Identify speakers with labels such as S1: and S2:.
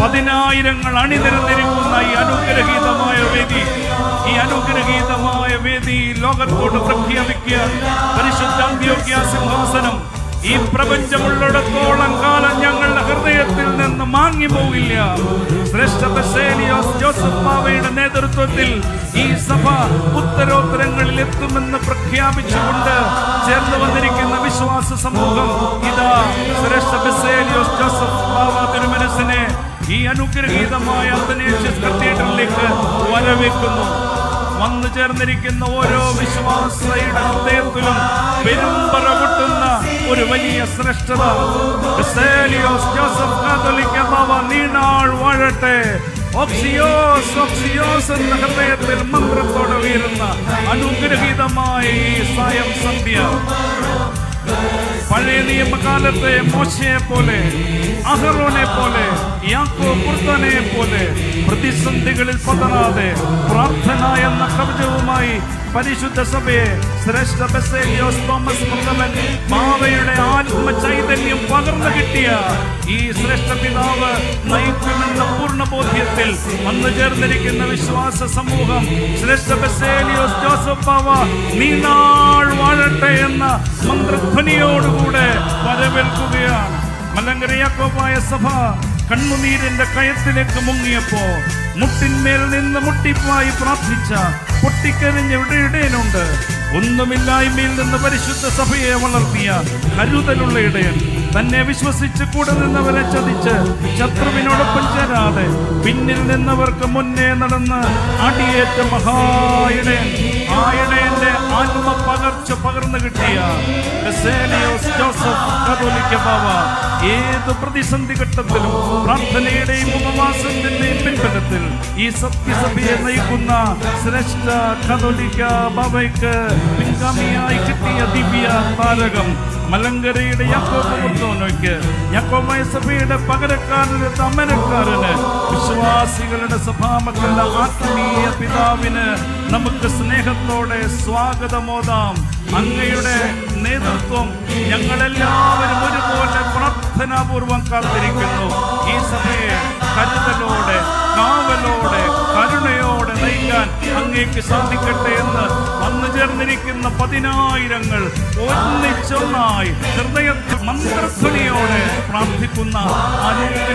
S1: പതിനായിരങ്ങൾ അണിനിരന്നിരിക്കുന്ന ഈ അനുഗ്രഹീതമായ വേദി ഈ അനുഗ്രഹീതമായ വേദി ലോകത്തോട് പ്രഖ്യാപിക്കുക. പരിശുദ്ധ അന്ത്യോക്യ സിംഹാസനം ഈ പ്രപഞ്ചമുള്ളിടത്തോളം കാലം ഞങ്ങളുടെ ഹൃദയത്തിൽ നിന്ന് മാങ്ങി പോവില്ല. ശ്രേഷ്ഠ ജോസഫ് മാവയുടെ നേതൃത്വത്തിൽ ഈ സഭ ഉത്തരോത്തരങ്ങളിൽ എത്തുമെന്ന് പ്രഖ്യാപിച്ചുകൊണ്ട് ചേർന്ന് വന്നിരിക്കുന്ന വിശ്വാസ സമൂഹം ഇതാ ശ്രേഷ്ഠ ബസേലിയോസ് ജോസഫ് ഈ അനുഗ്രഹീതമായ അന്തനേഷ്യസ് കത്തീഡ്രലിലേക്ക് വരവേൽക്കുന്നു. വന്നു ചേർന്നിരിക്കുന്ന ഓരോ വിശ്വാസയുടെ ഹൃദയത്തിലും പെരുമ്പറ പൊട്ടുന്ന ഒരു വലിയ ശ്രേഷ്ഠത. ജോസഫ് കാതോലിക്ക ബാബ നീണാൾ വാഴട്ടെ. ഓക്സിയോസ് ഓക്സിയോസ് എന്ന ഹൃദയത്തിൽ മന്ത്രത്തോടെ ഉയരുന്ന അനുഗ്രഹീതമായ ഈ സായം സന്ധ്യ. പഴയ നിയമകാലത്തെ മോശയെ പോലെ അഹറോനെ പോലെ പോലെ പ്രതിസന്ധികളിൽ പതറാതെ പ്രാർത്ഥന എന്ന കവചവുമായി പരിശുദ്ധ സഭയെ ശ്രേഷ്ഠ ബസേലിയോസ് തോമസ് മുതലൻ മാവയുടെ ആത്മ ചൈതന്യം പകർന്നു കിട്ടിയ ഈ ശ്രേഷ്ഠ പിതാവ് നയിക്കുന്ന ബോധ്യത്തിൽ വന്നു ചേർന്നിരിക്കുന്ന വിശ്വാസ സമൂഹം ശ്രേഷ്ഠ ബസേലിയോസ് ജോസഫ് ബാവ നീനാൾ വാഴട്ടെ എന്ന മന്ത്രധ്വനിയോടുകൂടെ വരവേൽക്കുകയാണ്. മലങ്കരയാക്കോപായ സഭ കണ്ണുനീരിന്റെ കയത്തിലേക്ക് മുങ്ങിയപ്പോ മുട്ടിന്മേൽ നിന്ന് മുട്ടിപ്പായി പ്രാർത്ഥിച്ച പൊട്ടിക്കരിഞ്ഞ ഇടയനുണ്ട് ഒന്നുമില്ലായ്മയിൽ നിന്ന് പരിശുദ്ധ സഭയെ വളർത്തിയ കരുതലുള്ള ഇടയൻ തന്നെ വിശ്വസിച്ച് കൂടെ നിന്നവരെ ചതിച്ച് ശത്രുവിനോടൊപ്പം ചേരാതെ പിന്നിൽ നിന്നവർക്ക് മുന്നേ നടന്ന് അടിയേറ്റ മഹായിടയൻ ആ ഇടയന്റെ ആത്മ പകർച്ച പകർന്നു കിട്ടിയ ജോസഫ് ഏത് പ്രതിസന്ധി ഘട്ടത്തിലും പ്രാർത്ഥനയുടെയും ഉപവാസത്തിന്റെയും പിൻബലത്തിൽ ഈ സത്യസഭയെ നയിക്കുന്ന ശ്രേഷ്ഠ കതോലിക്ക ബാബയ്ക്ക് പിൻഗാമിയായി കിട്ടിയ ദിവ്യ താരകം മലങ്കരയുടെ യാക്കോബ് മുത്തോനോയ്ക്ക് യാക്കോബായ സഭയുടെ പകരക്കാരന് തമ്മനക്കാരന് വിശ്വാസികളുടെ സഭാമക്കളുടെ ആത്മീയ പിതാവിന് നമുക്ക് സ്നേഹത്തോടെ സ്വാഗതമോതാം. അങ്ങയുടെ നേതൃത്വം ഞങ്ങളെല്ലാവരും ഒരുപോലെ പ്രാർത്ഥനാപൂർവം കാത്തിരിക്കുന്നു. ഈ സഭയെ കരുതലോടെ കാവലോടെ കരുണയോടെ നയിക്കാൻ അങ്ങേക്ക് സാധിക്കട്ടെ എന്ന് വന്നു ചേർന്നിരിക്കുന്ന പതിനായിരങ്ങൾ ഒന്നിച്ചൊന്നായി ഹൃദയത്തിൽ മന്ത്രധ്വനിയോടെ പ്രാർത്ഥിക്കുന്ന അനുഗ്രഹ